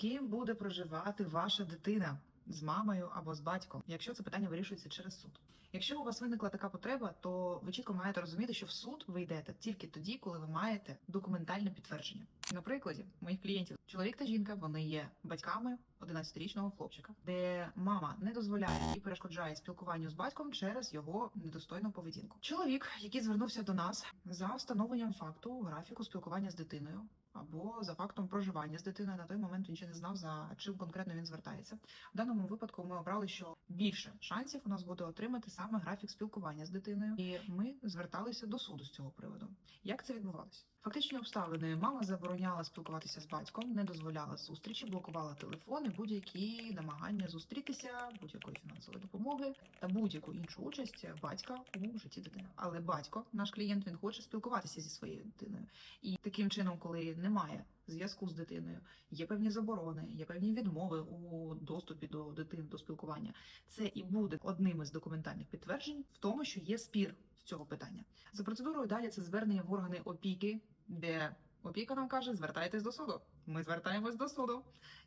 ким буде проживати ваша дитина? З мамою або з батьком, якщо це питання вирішується через суд. Якщо у вас виникла така потреба, то ви чітко маєте розуміти, що в суд ви йдете тільки тоді, коли ви маєте документальне підтвердження. На прикладі моїх клієнтів, чоловік та жінка, вони є батьками 11-річного хлопчика, де мама не дозволяє і перешкоджає спілкуванню з батьком через його недостойну поведінку. Чоловік, який звернувся до нас за встановленням факту графіку спілкування з дитиною. Або за фактом проживання з дитиною на той момент він ще не знав за чим конкретно він звертається. В даному випадку ми обрали, що більше шансів у нас буде отримати саме графік спілкування з дитиною, і ми зверталися до суду з цього приводу. Як це відбувалося? Фактичні обставини мама забороняла спілкуватися з батьком, не дозволяла зустрічі, блокувала телефони, будь-які намагання зустрітися, будь-якої фінансової допомоги та будь-яку іншу участь батька у житті дитини. Але батько, наш клієнт, він хоче спілкуватися зі своєю дитиною, і таким чином, коли немає зв'язку з дитиною, є певні заборони, є певні відмови у доступі до дитини до спілкування. Це і буде одним із документальних підтверджень в тому, що є спір з цього питання. За процедурою далі це звернення в органи опіки, де опіка нам каже: звертайтесь до суду. Ми звертаємось до суду,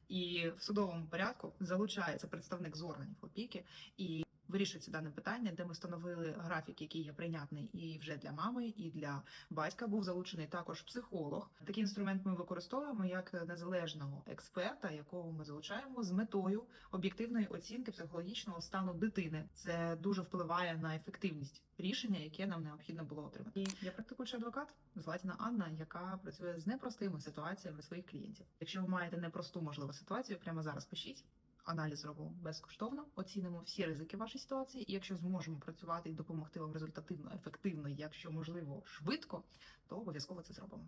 і в судовому порядку залучається представник з органів опіки і. Вирішується дане питання, де ми встановили графік, який є прийнятний і вже для мами, і для батька був залучений також психолог. Такий інструмент ми використовуємо як незалежного експерта, якого ми залучаємо з метою об'єктивної оцінки психологічного стану дитини. Це дуже впливає на ефективність рішення, яке нам необхідно було отримати. І я практикуючий адвокат Златіна Анна, яка працює з непростими ситуаціями своїх клієнтів. Якщо ви маєте непросту можливу ситуацію, прямо зараз пишіть. Аналіз зробимо безкоштовно, оцінимо всі ризики вашої ситуації. І якщо зможемо працювати і допомогти вам результативно, ефективно, якщо можливо, швидко, то обов'язково це зробимо.